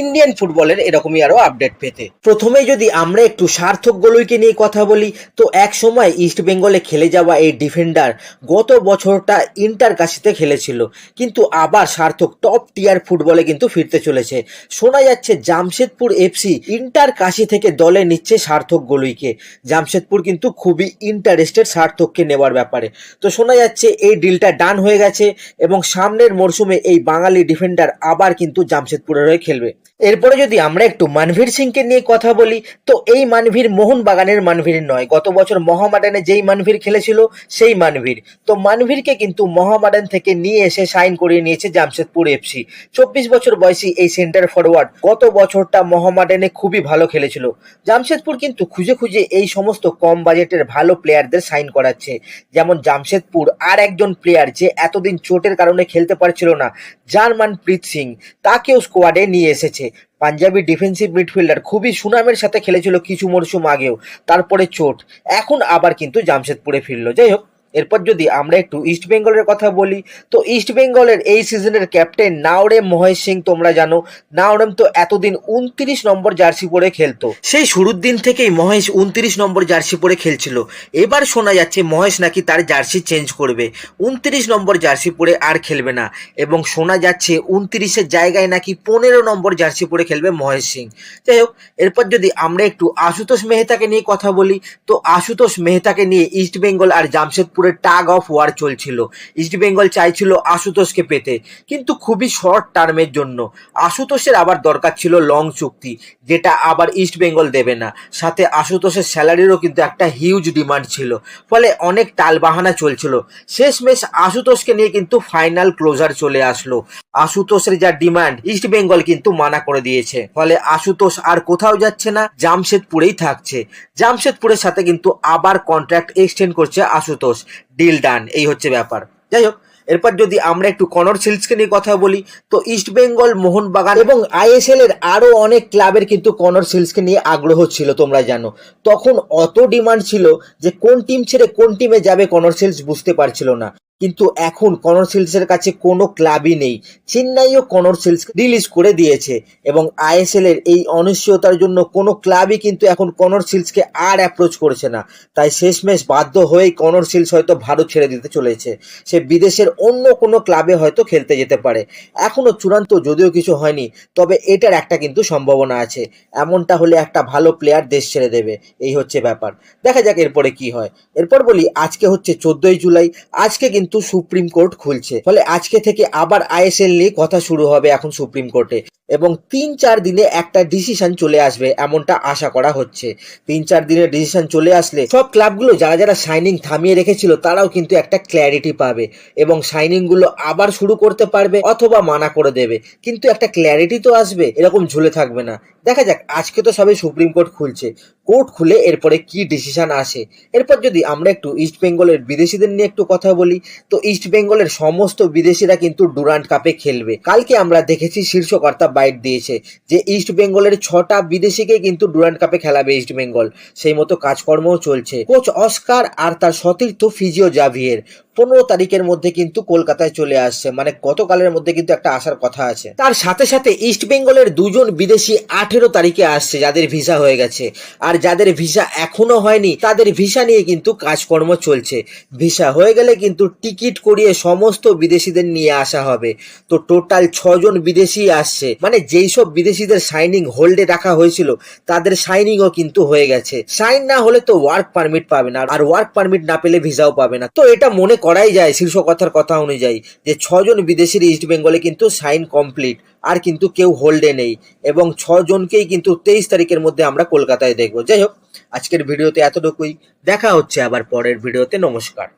Indian ফুটবলের এরকমই আরও আপডেট পেতে। প্রথমে যদি আমরা একটু সার্থক গোলইকে নিয়ে কথা বলি, তো এক সময় ইস্ট বেঙ্গলে খেলে যাওয়া এই ডিফেন্ডার গত বছরটা ইন্টার কাশিতে খেলেছিল, কিন্তু আবার সার্থক টপ টিয়ার ফুটবলে কিন্তু ফিরতে চলেছে। শোনা যাচ্ছে জামশেদপুর এফসি ইন্টার কাশি থেকে দলে নিচ্ছে সার্থক গলুইকে। জামশেদপুর কিন্তু খুবই ইন্টারেস্টেড সার্থককে নেওয়ার ব্যাপারে। তো শোনা যাচ্ছে এই ডিলটা ডান হয়ে গেছে এবং সামনের মরশুমে এই বাঙালি ডিফেন্ডার আবার কিন্তু জামশেদপুরের হয়ে খেলবে। এরপরে যদি আমরা একটু মানভীর সিংকে নিয়ে কথা বলি, তো এই মানভীর মোহনবাগানের মানভীর নয়। গত বছর মহামাডানে যেই মানভীর খেলেছিল, সেই মানভীর। তো মানভীরকে কিন্তু মহামাডান থেকে নিয়ে এসে সাইন করিয়ে নিয়েছে জামশেদপুর এফসি চব্বিশ বছর বয়সী এই সেন্টার ফরওয়ার্ড গত বছরটা মহামাডানে খুবই ভালো খেলেছিল। জামশেদপুর কিন্তু খুঁজে খুঁজে এই সমস্ত কম বাজেটের ভালো প্লেয়ারদের সাইন করাচ্ছে। যেমন জামশেদপুর আর একজন প্লেয়ার যে এতদিন চোটের কারণে খেলতে পারছিল না জার্মান প্রীত সিং, তাকেও স্কোয়াডে নিয়ে এসেছে। পাঞ্জাবি ডিফেন্সিভ মিডফিল্ডার খুবই সুনামের সাথে খেলেছিল কিছু মরশুম আগেও, তারপরে চোট। এখন আবার কিন্তু জামশেদপুরে ফিরলো। যাই হোক এরপর যদি আমরা একটু ইস্ট বেঙ্গলের কথা বলি, তো ইস্ট বেঙ্গলের এই সিজনের ক্যাপ্টেন নাওরেম মহেশ সিং তোমরা জানো। নাওরেম তো এতদিন উনত্রিশ নম্বর জার্সি পরে খেলতো। সেই শুরুর দিন থেকেই মহেশ উনত্রিশ নম্বর জার্সি পরে খেলছিল। এবার শোনা যাচ্ছে মহেশ নাকি তার জার্সি চেঞ্জ করবে। উনত্রিশ নম্বর জার্সি পরে আর খেলবে না। এবং শোনা যাচ্ছে উনত্রিশের জায়গায় নাকি পনেরো নম্বর জার্সি পরে খেলবে মহেশ সিং। যাই হোক, এরপর যদি আমরা একটু আশুতোষ মেহতাকে নিয়ে কথা বলি, তো আশুতোষ মেহতাকে নিয়ে ইস্ট বেঙ্গল আর জামশেদপুরের টাগ অফ ওয়ার চলছিল। ইস্ট বেঙ্গল চাইছিল আশুতোষকে পেতে, কিন্তু খুবই শর্ট টার্মের জন্য। আশুতোষের আবার দরকার ছিল লং চুক্তি, যেটা আবার ইস্ট বেঙ্গল দেবে না। সাথে আশুতোষের স্যালারিরও কিন্তু একটা হিউজ ডিমান্ড ছিল। ফলে অনেক টালবাহানা চলছিল। শেষমেশ আশুতোষকে নিয়ে কিন্তু ফাইনাল ক্লোজার চলে আসলো। আশুতোষের যা ডিমান্ড ইস্ট বেঙ্গল কিন্তু মানা করে দিয়েছে। ফলে আশুতোষ আর কোথাও যাচ্ছে না, জামশেদপুরেই থাকছে। জামশেদপুরের সাথে কিন্তু আবার কন্ট্রাক্ট এক্সটেন্ড করছে আশুতোষ। ডিল ডান এই হচ্ছে ব্যাপার। যাই হোক এরপর যদি আমরা একটু কনর সিলসকে নিয়ে কথা বলি, তো ইস্ট বেঙ্গল মোহনবাগান এবং আইএসএল এর আরও অনেক ক্লাবের কিন্তু কনর সিলসকে নিয়ে আগ্রহ ছিল, তোমরা জানো। তখন অত ডিমান্ড ছিল যে কোন টিম ছেড়ে কোন টিমে যাবে কনর সিলস বুঝতে পারছিল না। কিন্তু এখন কনর সিলসের কাছে কোনো ক্লাবই নেই। চেন্নাইও কনর সিলস রিলিজ করে দিয়েছে এবং আইএসএল এর এই অনিশ্চয়তার জন্য কোনো ক্লাবই কিন্তু এখন কনর সিলসকে আর অ্যাপ্রোচ করছে না। তাই শেষমেশ বাধ্য হয়েই কনর সিলস হয়তো ভারত ছেড়ে দিতে চলেছে। সে বিদেশের অন্য কোনো ক্লাবে হয়তো খেলতে যেতে পারে। এখনও চূড়ান্ত যদিও কিছু হয়নি, তবে এটার একটা কিন্তু সম্ভাবনা আছে। এমনটা হলে একটা ভালো প্লেয়ার দেশ ছেড়ে দেবে। এই হচ্ছে ব্যাপার। দেখা যাক এরপরে কি হয়। এরপর বলি, আজকে হচ্ছে চোদ্দই জুলাই। আজকে কিন্তু সুপ্রিম কোর্ট খুলছে। ফলে আজকে থেকে আবার আইএসএল নিয়ে কথা শুরু হবে এখন সুপ্রিম কোর্টে এবং তিন চার দিনে একটা ডিসিশন চলে আসবে, এমনটা আশা করা হচ্ছে। তিন চার দিনের ডিসিশন চলে আসলে সব ক্লাবগুলো যারা যারা সাইনিং থামিয়ে রেখেছিল, তারাও কিন্তু একটা ক্ল্যারিটি পাবে এবং সাইনিংগুলো আবার শুরু করতে পারবে অথবা মানা করে দেবে। কিন্তু একটা ক্ল্যারিটি তো আসবে, এরকম ঝুলে থাকবে না। দেখা যাক, আজকে তো সবাই সুপ্রিম কোর্ট খুলছে। কোর্ট খুলে এরপরে কি ডিসিশন আসে? এরপর যদি আমরা একটু ইস্ট বেঙ্গলের বিদেশিদের নিয়ে একটু কথা বলি, তো ইস্ট বেঙ্গলের সমস্ত বিদেশিরা কিন্তু ডুরান্ট কাপে খেলবে। কালকে আমরা দেখেছি শীর্ষকর্তা বাইট দিয়েছে। যে ইস্ট বেঙ্গলের ছটা বিদেশিকে কিন্তু ডুরান্ট কাপে খেলাবে ইস্ট বেঙ্গল সেই মতো কাজকর্মও চলছে। কোচ অস্কার আর তার সতীর্থ ফিজিও জাভিয়ের পনেরো তারিখের মধ্যে কিন্তু কলকাতায় চলে আসছে। মানে গতকালের মধ্যে কিন্তু একটা আসার কথা আছে। তার সাথে সাথে ইস্ট বেঙ্গলের দুজন বিদেশি আঠেরো তারিখে আসছে, যাদের ভিসা হয়ে গেছে। আর যাদের ভিসা এখনও হয়নি, তাদের ভিসা নিয়ে কিন্তু কাজকর্ম চলছে। ভিসা হয়ে গেলে কিন্তু টিকিট করিয়ে সমস্ত বিদেশিদের নিয়ে আসা হবে। তো টোটাল ছজন বিদেশি আসছে। মানে যেই সব বিদেশিদের সাইনিং হোল্ডে রাখা হয়েছিল, তাদের সাইনিংও কিন্তু হয়ে গেছে। সাইন না হলে তো ওয়ার্ক পারমিট পাবে না, আর ওয়ার্ক পারমিট না পেলে ভিসাও পাবে না। তো এটা মনে করাই যায় শীর্ষ কথার কথা অনুযায়ী, যে ছজন বিদেশির ইস্ট বেঙ্গলে কিন্তু সাইন কমপ্লিট আর কিন্তু কেউ হোল্ডে নেই। এবং ছজনকেই কিন্তু তেইশ তারিখের মধ্যে আমরা কলকাতায় দেখব। যাই হোক, আজকের ভিডিওতে এতটুকুই। দেখা হচ্ছে আবার পরের ভিডিওতে। নমস্কার।